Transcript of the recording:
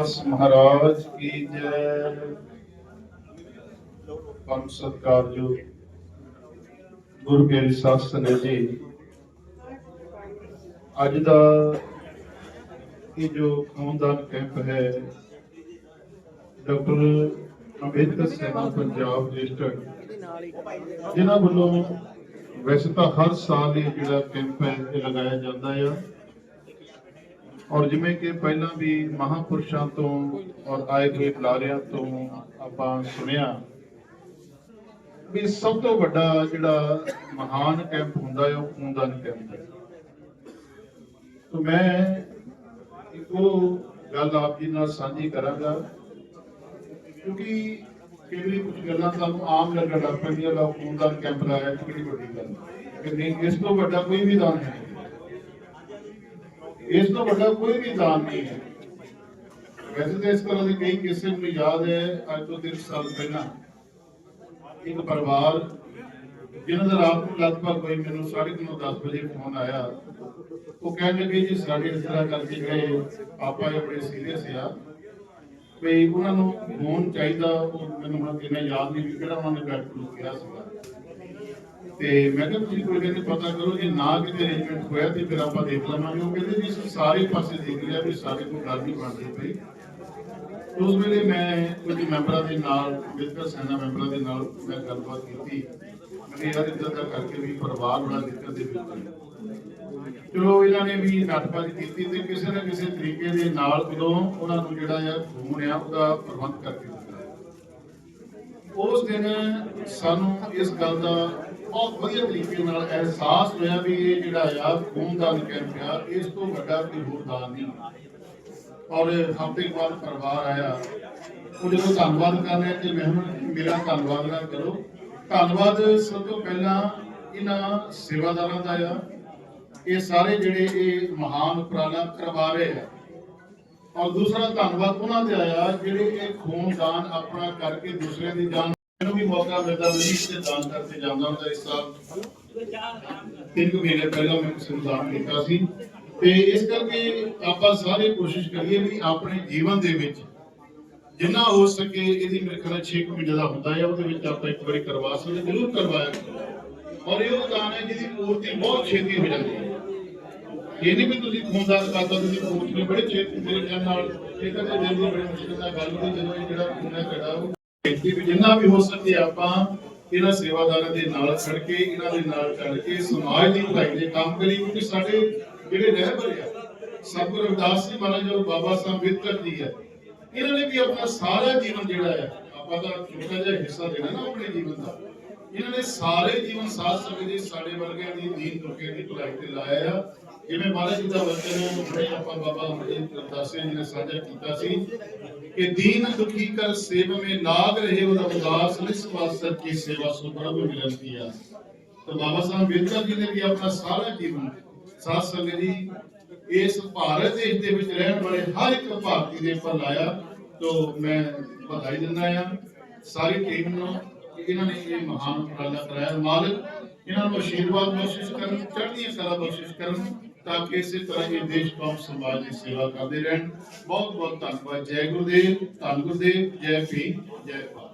ਮਹਾਰਾਜ ਕੀ ਜੈ। ਪੰਮ ਸਤਕਾਰਯੋਗ ਗੁਰੂ ਕੇ ਵਿਸਾਸ ਨੇ ਜੀ। ਅੱਜ ਦਾ ਇਹ ਜੋ ਖੂਨਦਾਨ ਕੈਂਪ ਹੈ, ਡਾਕਟਰ ਅੰਬੇਦਕਰ ਸੇਵਾ ਪੰਜਾਬ ਡਿਸਟ੍ਰਿਕਟ ਜਿਨ੍ਹਾਂ ਵੱਲੋਂ ਵੈਸੇ ਤਾਂ ਹਰ ਸਾਲ ਇਹ ਜਿਹੜਾ ਕੈਂਪ ਹੈ ਲਗਾਇਆ ਜਾਂਦਾ ਆ। ਔਰ ਜਿਵੇਂ ਕਿ ਪਹਿਲਾਂ ਵੀ ਮਹਾਪੁਰਸ਼ਾਂ ਤੋਂ ਔਰ ਆਏ ਹੋਏ ਬੁਲਾਰਿਆਂ ਤੋਂ ਆਪਾਂ ਸੁਣਿਆ ਵੀ ਸਭ ਤੋਂ ਵੱਡਾ ਜਿਹੜਾ ਮਹਾਨ ਕੈਂਪ ਹੁੰਦਾ ਹੈ, ਉਹ ਖੂਨਦਾਨ ਕੈਂਪ ਹੈ। ਤਾਂ ਮੈਂ ਇੱਕੋ ਗੱਲ ਆਪ ਜੀ ਨਾਲ ਸਾਂਝੀ ਕਰਾਂਗਾ, ਕਿਉਂਕਿ ਕਈ ਵਾਰੀ ਕੁਝ ਗੱਲਾਂ ਸਾਨੂੰ ਆਮ ਲੱਗਣ ਲੱਗ ਪੈਂਦੀਆਂ ਲੋਕ ਖੂਨਦਾਨ ਕੈਂਪ ਲਾਇਆ ਕਿਹੜੀ ਵੱਡੀ ਗੱਲ ਕਿ ਨਹੀਂ, ਇਸ ਤੋਂ ਵੱਡਾ ਕੋਈ ਵੀ ਦਾਨ ਹੈ ਇਸ ਤੋਂ ਵੱਡਾ ਕੋਈ ਵੀ ਦਾਨ ਨਹੀਂ ਹੈ। ਵੈਸੇ ਤਾਂ ਇਸ ਤਰ੍ਹਾਂ ਦੇ ਕਈ ਕਿੱਸੇ ਮੈਨੂੰ ਯਾਦ ਹੈ, ਅੱਜ ਤੋਂ 3 ਸਾਲ ਪਹਿਲਾਂ ਇੱਕ ਪਰਿਵਾਰ ਜਿਹਨਾਂ ਦਾ ਰਾਤ ਨੂੰ ਲਗਭਗ ਕੋਈ ਮੈਨੂੰ 9:30 ਵਜੇ ਫੋਨ ਆਇਆ। ਉਹ ਕਹਿਣ ਲੱਗੇ, ਜੀ, ਸਾਡੇ ਇਸ ਤਰ੍ਹਾਂ ਕਰਕੇ ਗਏ ਪਾਪਾ ਇਹ ਬੜੇ ਸੀਰੀਅਸ ਆ, ਵੀ ਉਹਨਾਂ ਨੂੰ ਫੋਨ ਚਾਹੀਦਾ, ਉਹ ਮੈਨੂੰ ਹੁਣ ਕਿੰਨਾ ਯਾਦ ਨਹੀਂ, ਵੀ ਕਿਹੜਾ ਉਹਨਾਂ ਨੇ ਡਾਕਟਰ ਨੂੰ ਕਿਹਾ ਸੀਗਾ? ਤੇ ਮੈਂ ਕਿਹਾ ਤੁਸੀਂ ਕੋਈ ਕਹਿੰਦੇ ਪਤਾ ਕਰੋ, ਜੇ ਨਾ ਕਿਤੇ ਅਰੇਂਜਮੈਂਟ ਹੋਇਆ ਤੇ ਫਿਰ ਆਪਾਂ ਦੇਖ ਲਵਾਂਗੇ। ਉਹ ਕਹਿੰਦੇ ਵੀ ਅਸੀਂ ਸਾਰੇ ਪਾਸੇ ਦੇਖ ਲਿਆ ਵੀ ਸਾਡੇ ਕੋਲ ਗੱਲ ਨਹੀਂ ਬਣਦੀ ਪਈ ਉਸ ਵੇਲੇ ਮੈਂ ਕੁਝ ਮੈਂਬਰਾਂ ਦੇ ਨਾਲ ਬਿਲਕੁਲ ਸੈਨਾ ਮੈਂਬਰਾਂ ਦੇ ਨਾਲ ਮੈਂ ਗੱਲਬਾਤ ਕੀਤੀ। ਮੈਂ ਯਾਰ ਇਦਾਂ ਦਾ ਕਰਕੇ ਵੀ ਪਰਿਵਾਰ ਬੜਾ ਦਿੱਕਤ ਦੇ ਵਿੱਚ ਚਲੋ, ਇਹਨਾਂ ਨੇ ਵੀ ਨਾਟਕਬਾਜ਼ੀ ਕੀਤੀ ਤੇ ਕਿਸੇ ਨਾ ਕਿਸੇ ਤਰੀਕੇ ਦੇ ਨਾਲ ਉਦੋਂ ਉਹਨਾਂ ਨੂੰ ਜਿਹੜਾ ਆ ਖੂਨ ਆ, ਉਹਦਾ ਪ੍ਰਬੰਧ ਕਰਕੇ ਦਿੱਤਾ। ਉਸ ਦਿਨ ਸਾਨੂੰ ਇਸ ਗੱਲ ਦਾ ਬਹੁਤ ਵਧੀਆ ਤਰੀਕੇ ਨਾਲ ਅਹਿਸਾਸ ਹੋਇਆ ਵੀ ਇਹ ਜਿਹੜਾ ਆ ਖੂਨਦਾਨ ਕੈਂਪ ਆ, ਇਸ ਤੋਂ ਵੱਡਾ ਕੋਈ ਹੋਰ ਦਾਨ ਨਹੀਂ ਔਰ ਹਫ਼ਤੇ ਬਾਅਦ ਪਰਿਵਾਰ ਆਇਆ। ਉਹ ਜਦੋਂ ਧੰਨਵਾਦ ਕਰ ਰਿਹਾ ਤੇ ਮਹਿਮਨ ਮੇਰਾ ਧੰਨਵਾਦ ਨਾ ਕਰੋ। ਧੰਨਵਾਦ ਸਭ ਤੋਂ ਪਹਿਲਾਂ ਇਹਨਾਂ ਸੇਵਾਦਾਰਾਂ ਦਾ ਆ। ਇਹ ਸਾਰੇ ਜਿਹੜੇ ਇਹ ਮਹਾਨ ਉਪਰਾਲਾ ਕਰਵਾ ਰਹੇ ਆ। ਔਰ ਦੂਸਰਾ ਧੰਨਵਾਦ ਉਹਨਾਂ ਤੇ ਆਇਆ, ਜਿਹੜੇ ਇਹ ਖੂਨਦਾਨ ਆਪਣਾ ਕਰਕੇ ਦੂਸਰਿਆਂ ਦੀ ਜਾਨ ਮੈਨੂੰ ਵੀ ਮੌਕਾ ਮਿਲਦਾ, ਮੈਂ ਤੇ ਦਾਨ ਕਰਕੇ ਜਾਂਦਾ ਹੁੰਦਾ ਇਸ ਸਾਲ। ਤਿੰਨ ਕੁ ਮਹੀਨੇ ਪਹਿਲਾਂ ਮੈਂ ਕਿਸੇ ਨੂੰ ਦਾਨ ਕੀਤਾ ਸੀ। ਤੇ ਇਸ ਕਰਕੇ ਆਪਾਂ ਸਾਰੇ ਕੋਸ਼ਿਸ਼ ਕਰੀਏ ਵੀ ਆਪਣੇ ਜੀਵਨ ਦੇ ਵਿੱਚ ਜਿੰਨਾ ਹੋ ਸਕੇ ਇਹਦੀ ਮੇਰੇ ਖਿਆਲ 6 ਮਹੀਨੇ ਦਾ ਹੁੰਦਾ ਹੈ ਉਹਦੇ ਵਿੱਚ ਆਪਾਂ ਇੱਕ ਵਾਰੀ ਕਰਵਾ ਸਕਦੇ, ਜ਼ਰੂਰ ਕਰਵਾਇਆ ਕਰੋ। ਔਰ ਇਹ ਉਹ ਦਾਨ ਹੈ ਜਿਹਦੀ ਪੂਰਤੀ ਬਹੁਤ ਛੇਤੀ ਹੋ ਜਾਂਦੀ ਹੈ। ਇਹ ਨਹੀਂ ਵੀ ਤੁਸੀਂ ਖੂਨਦਾਨ ਕਰਦਾ ਤੁਸੀਂ ਪੂਰਤੀ ਬੜੇ ਛੇਤੀ ਮੇਰੇ ਖਿਆਲ ਨਾਲ, ਇਹ ਤਾਂ ਦਿਲ ਦੀ ਬੜੀ ਮੁਸ਼ਕਿਲ ਨਾਲ ਗੱਲ ਹੁੰਦੀ ਜਦੋਂ ਇਹ ਜਿਹੜਾ ਖੂਨ ਹੈ ਤੁਹਾਡਾ ਵੀ ਜਿੰਨਾ ਵੀ ਹੋ ਸਕੇ ਆਪਾਂ ਇਹਨਾਂ ਸੇਵਾਦਾਰਾਂ ਦੇ ਨਾਲ ਖੜ ਕੇ ਇਹਨਾਂ ਦੇ ਨਾਲ ਚੱਲ ਕੇ ਸਮਾਜ ਦੀ ਭਲਾਈ ਦੇ ਕੰਮ ਕਰੀ ਕਿਉਂਕਿ ਸਾਡੇ ਜਿਹੜੇ ਰਹਿਬਰ ਆ, ਸਤਿਗੁਰੂ ਰਵਿਦਾਸ ਜੀ ਮਹਾਰਾਜ ਔਰ ਬਾਬਾ ਸਾਹਿਬ ਅੰਬੇਦਕਰ ਜੀ ਹੈ ਇਹਨਾਂ ਨੇ ਵੀ ਆਪਣਾ ਸਾਰਾ ਜੀਵਨ ਜਿਹੜਾ ਹੈ ਆਪਾਂ ਦਾ ਛੋਟਾ ਜਿਹਾ ਹਿੱਸਾ ਦੇਣਾ ਨਾ ਆਪਣੇ ਜੀਵਨ ਦਾ, ਇਹਨਾਂ ਨੇ ਸਾਰੇ ਜੀਵਨ ਸਾਥ ਸੰਗਤ ਜੀ ਸਾਡੇ ਵਰਗਿਆਂ ਦੀ ਦੀਨ ਦੁਖੇ ਦੀ ਭਲਾਈ ਤੇ ਲਾਇਆ ਆ। ਜਿਵੇਂ ਮਹਾਰਾਜ ਜੀ ਦਾ ਵਚਨ ਹੁਣੇ ਆਪਾਂ ਬਾਬਾ ਅਮਰਜੀਤ ਰਵਿਦਾਸਿਆ ਜੀ ਨੇ ਸਾਂਝਾ ਕੀਤਾ ਸੀ ਕਿ ਦੀਨ ਦੁਖੀ ਕਰ ਸੇਵ ਮੇ ਲਾਗ ਰਹੇ ਉਹ ਉਦਾਸ ਨਿਸਵਾਸ ਕੀ ਸੇਵਾ ਸੋ ਪ੍ਰਭ ਮਿਲੰਤੀ ਆ। ਤਾਂ ਬਾਬਾ ਅੰਬੇਦਕਰ ਜੀ ਨੇ ਵੀ ਆਪਣਾ ਸਾਰਾ ਜੀਵਨ ਸਾਧ ਸੰਗਤ ਜੀ ਇਸ ਭਾਰਤ ਦੇਸ਼ ਦੇ ਵਿੱਚ ਰਹਿਣ ਵਾਲੇ ਹਰ ਇੱਕ ਭਾਰਤੀ ਦੇ ਉੱਪਰ ਲਾਇਆ, ਤੋਂ ਮੈਂ ਵਧਾਈ ਦਿੰਦਾ ਆ। ਸਾਰੀ ਟੀਮ ਨੂੰ ਕਿ ਇਹਨਾਂ ਨੇ ਇਹ ਮਹਾਨ ਉਪਰਾਲਾ ਕਰਾਇਆ। ਮਾਲਕ, ਇਹਨਾਂ ਨੂੰ ਆਸ਼ੀਰਵਾਦ ਬਖਸ਼ਿਸ਼ ਕਰਨ, ਚੜ੍ਹਦੀਆਂ ਕਲਾ ਬਖਸ਼ਿਸ਼ ਕਰਨ। ਤਾਂ ਕਿ ਇਸੇ ਤਰ੍ਹਾਂ ਇਹ ਦੇਸ਼ ਕੌਮ ਸਮਾਜ ਦੀ ਸੇਵਾ ਕਰਦੇ ਰਹਿਣ। ਬਹੁਤ ਬਹੁਤ ਧੰਨਵਾਦ। ਜੈ ਗੁਰਦੇਵ, ਧੰਨ ਗੁਰਦੇਵ, ਜੈ ਭੀਮ, ਜੈ ਭਾਰਤ।